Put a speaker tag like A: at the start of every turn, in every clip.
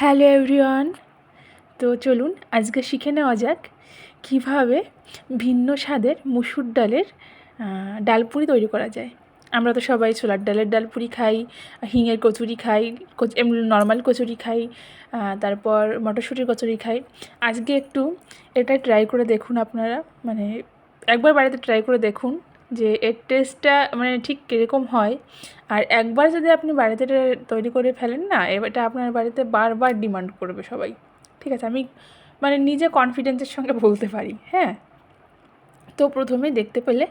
A: Hello everyone. তো চলুন আজকে শিখে নেওয়া যাক কীভাবে ভিন্ন স্বাদের মুসুর ডালের ডালপুরি তৈরি করা যায়। আমরা তো সবাই ছোলার ডালের ডালপুরি খাই, হিঙের কচুরি খাই এমনি নর্মাল কচুরি খাই তারপর মটরশুঁটির কচুরি খাই। আজকে একটু এটা ট্রাই করে দেখুন আপনারা। মানে একবার বাড়িতে ট্রাই করে দেখুন। যে এর টেস্টটা মানে ঠিক কীরকম হয়, আর একবার যদি আপনি বাড়িতে এটা তৈরি করে ফেলেন না, এটা আপনার বাড়িতে বারবার ডিমান্ড করবে সবাই। ঠিক আছে, আমি মানে নিজে কনফিডেন্সের সঙ্গে বলতে পারি হ্যাঁ? তো প্রথমে দেখতে পেলে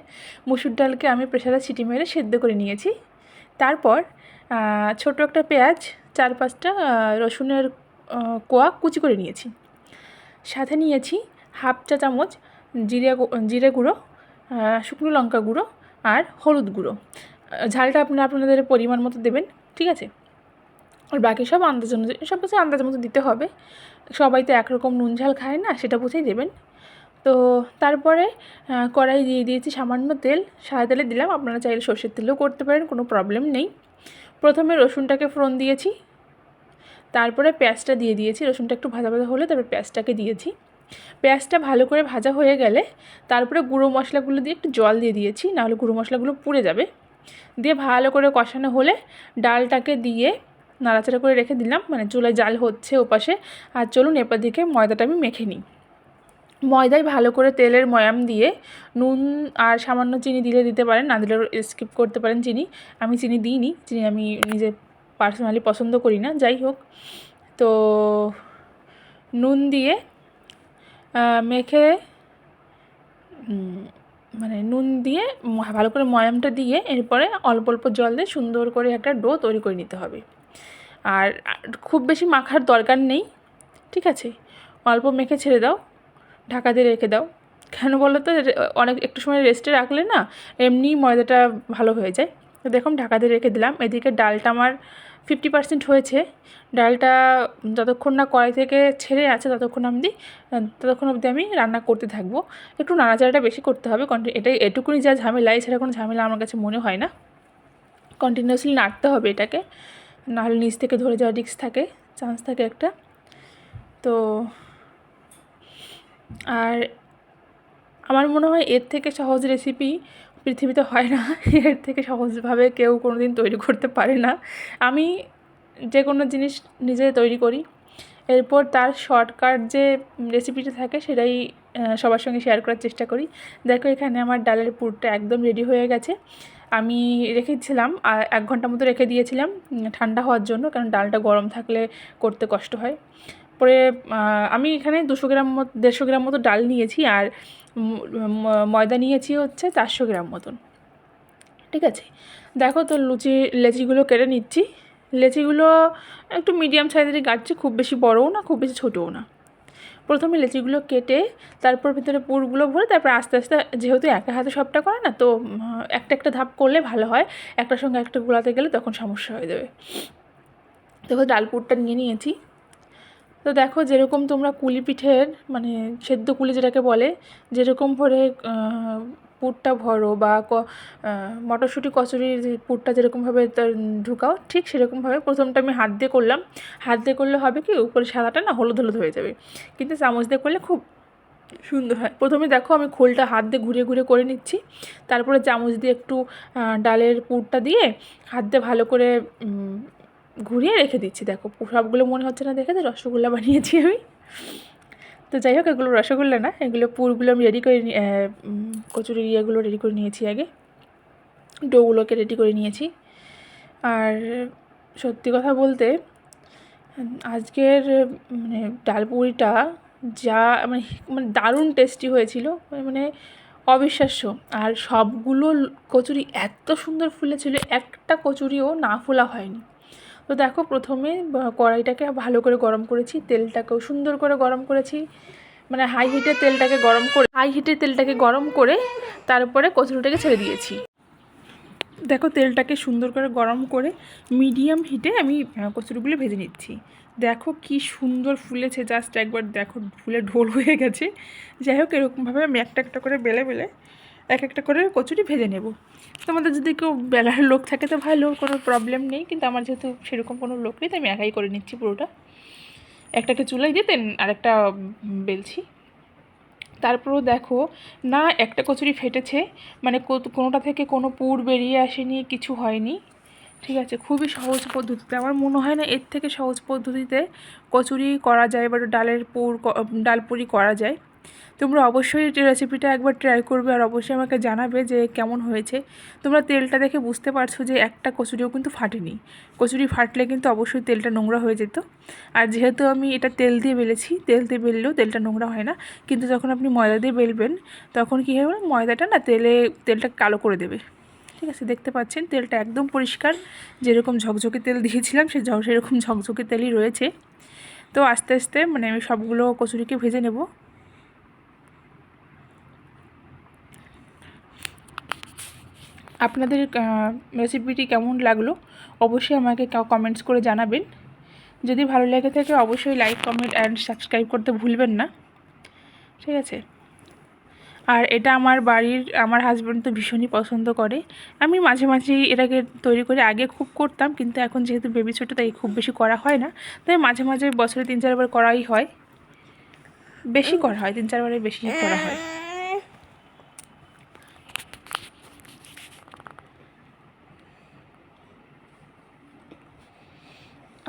A: মুসুর ডালকে আমি প্রেশারে সিটি মেরে সেদ্ধ করে নিয়েছি। তারপর ছোট একটা পেঁয়াজ, চার পাঁচটা রসুনের কোয়া কুচি করে নিয়েছি। সাথে নিয়েছি হাফ চা চামচ জিরে জিরে গুঁড়ো শুকনো লঙ্কা গুঁড়ো আর হলুদ গুঁড়ো। ঝালটা আপনারা আপনাদের পরিমাণ মতো দেবেন, ঠিক আছে? আর বাকি সব আন্দাজ অনুযায়ী, সব কিছু আন্দাজ মতো দিতে হবে। সবাই তো একরকম নুন ঝাল খায় না, সেটা বুঝেই দেবেন। তো তারপরে কড়াই দিয়ে দিয়েছি সামান্য তেল, সাদা তেলে দিলাম, আপনারা চাইলে সর্ষের তেলেও করতে পারেন, কোনো প্রবলেম নেই। প্রথমে রসুনটাকে ফোড়ন দিয়েছি, তারপরে পেঁয়াজটা দিয়ে দিয়েছি, রসুনটা একটু ভাজা ভাজা হলে তারপর পেঁয়াজটাকে দিয়েছি। পেঁয়াজটা ভালো করে ভাজা হয়ে গেলে তারপরে গুঁড়ো মশলাগুলো দিয়ে একটু জল দিয়ে দিয়েছি, নাহলে গুঁড়ো মশলাগুলো পুড়ে যাবে। দিয়ে ভালো করে কষানো হলে ডালটাকে দিয়ে নাড়াচাড়া করে রেখে দিলাম মানে চুলায় জাল হচ্ছে ওপাশে। আর চলুন এপার দিকে ময়দাটা আমি মেখে নিই। ময়দায় ভালো করে তেলের ময়াম দিয়ে নুন আর সামান্য চিনি দিলে দিতে পারেন, না দিলে স্কিপ করতে পারেন চিনি। আমি চিনি দিইনি, চিনি আমি নিজে পার্সোনালি পছন্দ করি না, যাই হোক। তো নুন দিয়ে মেখে মানে নুন দিয়ে ভালো করে ময়ামটা দিয়ে এরপরে অল্প অল্প জল দিয়ে সুন্দর করে একটা ডো তৈরি করে নিতে হবে। আর খুব বেশি মাখার দরকার নেই, ঠিক আছে? অল্প মেখে ছেড়ে দাও, ঢাকা দিয়ে রেখে দাও। কেন বলো তো? অনেক, একটু সময় রেস্টে রাখলে না এমনি ময়দাটা ভালো হয়ে যায়। তো দেখুন, ঢাকা দিয়ে রেখে দিলাম। এদিকে ডালটা আমার ফিফটি পার্সেন্ট হয়েছে। ডালটা যতক্ষণ না কড়াই থেকে ছেড়ে আছে, ততক্ষণ অবধি ততক্ষণ অবধি আমি রান্না করতে থাকব। একটু নাড়াচাড়াটা বেশি করতে হবে কন্টি এটাই এটুকুনি যা ঝামেলা এছাড়া কোনো ঝামেলা আমার কাছে মনে হয় না। কন্টিনিউয়াসলি নাড়তে হবে এটাকে, নাহলে নিচ থেকে ধরে যাওয়ার রিক্স থাকে চান্স থাকে একটা। তো, আর আমার মনে হয় এর থেকে সহজ রেসিপি পৃথিবীতে হয় না, এর থেকে সহজভাবে কেউ কোনো দিন তৈরি করতে পারে না। আমি যে কোনো জিনিস নিজে তৈরি করি। এরপর তার শর্টকাট যে রেসিপিটা থাকে সেটাই সবার সঙ্গে শেয়ার করার চেষ্টা করি। দেখো এখানে আমার ডালের পুরটা একদম রেডি হয়ে গেছে। আমি রেখেছিলাম আর এক ঘণ্টা মতো রেখে দিয়েছিলাম ঠান্ডা হওয়ার জন্য, কারণ ডালটা গরম থাকলে করতে কষ্ট হয়। পরে আমি এখানে দুশো গ্রাম মতো, দেড়শো গ্রাম মতো ডাল নিয়েছি, আর ময়দা নিয়েছি হচ্ছে চারশো গ্রাম মতন। ঠিক আছে? দেখো তো লুচি, লেচিগুলো কেটে নিচ্ছি। লেচিগুলো একটু মিডিয়াম সাইজেরই কাটছি, খুব বেশি বড়ও না, খুব বেশি ছোটও না। প্রথমে লেচিগুলো কেটে তারপর ভিতরে পুরগুলো ভরে তারপর আস্তে আস্তে, যেহেতু একা হাতে সবটা করে না, তো একটা একটা ধাপ করলে ভালো হয়। একটার সঙ্গে একটা গোলাতে গেলে তখন সমস্যা হয়ে যাবে। দেখো ডালপুরটা নিয়ে নিয়েছি। তো দেখো যেরকম তোমরা কুলি পিঠের মানে সেদ্ধ কুলি যেটাকে বলে, যেরকম ভরে পুরটা ভরো বা মটরশুঁটি, কচুরির পুরটা যেরকমভাবে ঢুকাও, ঠিক সেরকমভাবে প্রথমটা আমি হাত দিয়ে করলাম। হাত দিয়ে করলে হবে কি, উপরে সাদাটা না হলুদ হলুদ হয়ে যাবে। কিন্তু চামচ দিয়ে করলে খুব সুন্দর হয়। প্রথমে দেখো আমি খোলটা হাত দিয়ে ঘুরে ঘুরে করে নিচ্ছি। তারপরে চামচ দিয়ে একটু ডালের পুরটা দিয়ে হাত দিয়ে ভালো করে ঘুরিয়ে রেখে দিচ্ছি, দেখো। সবগুলো মনে হচ্ছে না দেখে যে রসগোল্লা বানিয়েছি আমি। তো যাই হোক, এগুলো রসগোল্লা না, এগুলো পুরগুলো আমি রেডি করে কচুরি ইয়েগুলো রেডি করে নিয়েছি আগে। ডোগুলোকে রেডি করে নিয়েছি। আর সত্যি কথা বলতে, আজকের মানে ডালপুরিটা যা মানে মানে দারুণ টেস্টি হয়েছিল মানে অবিশ্বাস্য। আর সবগুলো কচুরি এত সুন্দর ফুলেছিল, একটা কচুরিও না ফোলা হয়নি। তো দেখো প্রথমে কড়াইটাকে ভালো করে গরম করেছি, তেলটাকেও সুন্দর করে গরম করেছি। মানে হাই হিটে তেলটাকে গরম করে হাই হিটে তেলটাকে গরম করে তারপরে কচুরিটাকে ছেড়ে দিয়েছি। দেখো তেলটাকে সুন্দর করে গরম করে মিডিয়াম হিটে আমি কচুরিগুলো ভেজে নিচ্ছি। দেখো কি সুন্দর ফুলেছে জাস্ট একবার দেখো, ফুলে ঢোল হয়ে গেছে। যাই হোক, এরকমভাবে আমি একটা একটা করে বেলে বেলে এক একটা করে কচুরি ভেজে নেব। তোমাদের যদি কেউ বেলার লোক থাকে তো ভালো, কোনো প্রবলেম নেই, কিন্তু আমার যেহেতু সেরকম কোনো লোক নেই তো আমি একাই করে নিচ্ছি পুরোটা। একটাকে চুলাই দিতেন আর একটা বেলছি। তারপরেও দেখো, না একটা কচুরি ফেটেছে মানে কোনোটা থেকে কোনো পুর বেরিয়ে আসেনি, কিছু হয়নি। ঠিক আছে, খুবই সহজ পদ্ধতিতে, আমার মনে হয় না এর থেকে সহজ পদ্ধতিতে কচুরি করা যায় বা ডালের পুর ক- ডাল পুরি করা যায়। তোমরা অবশ্যই রেসিপিটা একবার ট্রাই করবে আর অবশ্যই আমাকে জানাবে যে কেমন হয়েছে। তোমরা তেলটা দেখে বুঝতে পারছ যে একটা কচুরিও কিন্তু ফাটেনি। কচুরি ফাটলে কিন্তু অবশ্যই তেলটা নোংরা হয়ে যেত। আর যেহেতু আমি এটা তেল দিয়ে বেলেছি, তেল দিয়ে বেললেও তেলটা নোংরা হয় না। কিন্তু যখন আপনি ময়দা দিয়ে বেলবেন, তখন কী হবে? ময়দাটা না তেলে, তেলটা কালো করে দেবে। ঠিক আছে? দেখতে পাচ্ছেন? তেলটা একদম পরিষ্কার। যেরকম ঝকঝকে তেল দিয়েছিলাম, সে সেরকম ঝকঝকে তেলই রয়েছে। তো আস্তে আস্তে মানে আমি সবগুলো কচুরিকে ভেজে নেব। আপনাদের রেসিপিটি কেমন লাগল অবশ্যই আমাকে কমেন্টস করে জানাবেন। যদি ভালো লেগে থাকে অবশ্যই লাইক কমেন্ট অ্যান্ড সাবস্ক্রাইব করতে ভুলবেন না। ঠিক আছে? আর এটা আমার বাড়ির, আমার হাজব্যান্ড তো ভীষণই পছন্দ করে। আমি মাঝে মাঝেই এটাকে তৈরি করে আগে খুব করতাম, কিন্তু এখন যেহেতু বেবি ছোটো, তাই খুব বেশি করা হয় না। তাই মাঝে মাঝে বছরে তিন চারবার করাই হয়। বেশি করা হয়, তিন চারবারের বেশি করা হয়।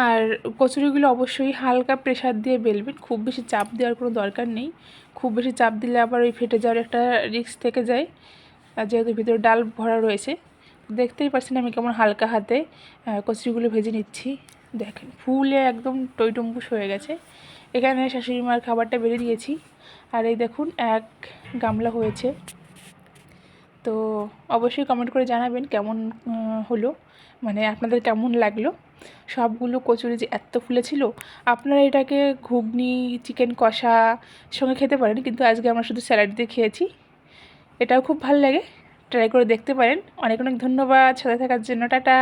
A: আর কচুরিগুলো অবশ্যই হালকা প্রেশার দিয়ে বেলবেন। খুব বেশি চাপ দেওয়ার কোনো দরকার নেই। খুব বেশি চাপ দিলে আবার ওই ফেটে যাওয়ার একটা রিস্ক থেকে যায়। যেহেতু ভিতরে ডাল ভরা রয়েছে, দেখতেই পাচ্ছেন আমি কেমন হালকা হাতে কচুরিগুলো ভেজে নিচ্ছি। দেখেন, ফুলে একদম টইটম্বুস হয়ে গেছে। এখানে শাশুড়ি মার খাবারটা বেড়ে দিয়েছি আর এই দেখুন, এক গামলা হয়েছে। তো অবশ্যই কমেন্ট করে জানাবেন কেমন হলো। মানে আপনাদের কেমন লাগল? সবগুলো কচুরি যে এত ফুলেছিল আপনারা এটাকে ঘুগনি চিকেন কষা সঙ্গে খেতে পারেন, কিন্তু আজকে আমরা শুধু স্যালাড দিয়ে খেয়েছি। এটাও খুব ভালো লাগে ট্রাই করে দেখতে পারেন। অনেক অনেক ধন্যবাদ, সাথে থাকার জন্য, টাটা!